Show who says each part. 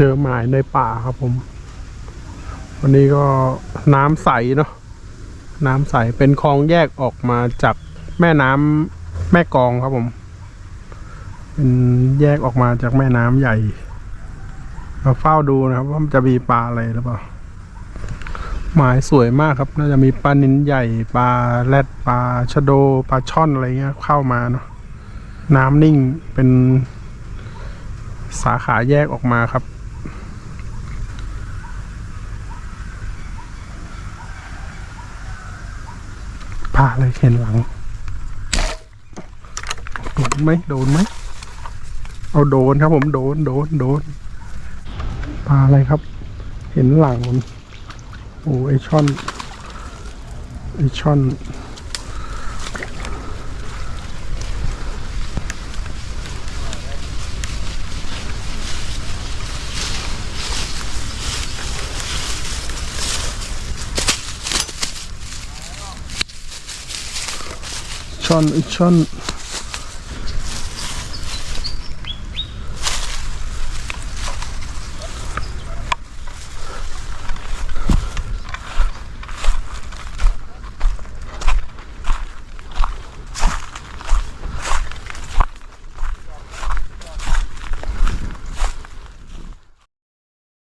Speaker 1: จอหมายในป่าครับผม วันนี้ก็น้ำใสเนาะน้ำใสเป็นคลองแยกออกมาจากแม่น้ำแม่กองครับผม เป็นแยกออกมาจากแม่น้ำใหญ่มาเฝ้าดูนะครับ ว่ามันจะมีปลาอะไรหรือเปล่าหมายสวยมากครับน่าจะมีปลานินใหญ่ปลาแรดปลาชะโดปลาช่อนอะไรเงี้ยเข้ามาเนาะน้ำนิ่งเป็นสาขาแยกออกมาครับ ปลาอะไรเห็นหลังโดนไหมโดนไหมเอาโดนครับผมโดนโดนโดนปลาอะไรครับ เห็นหลังมันโอ้ไอช่อนไอช่อน uçan, uçan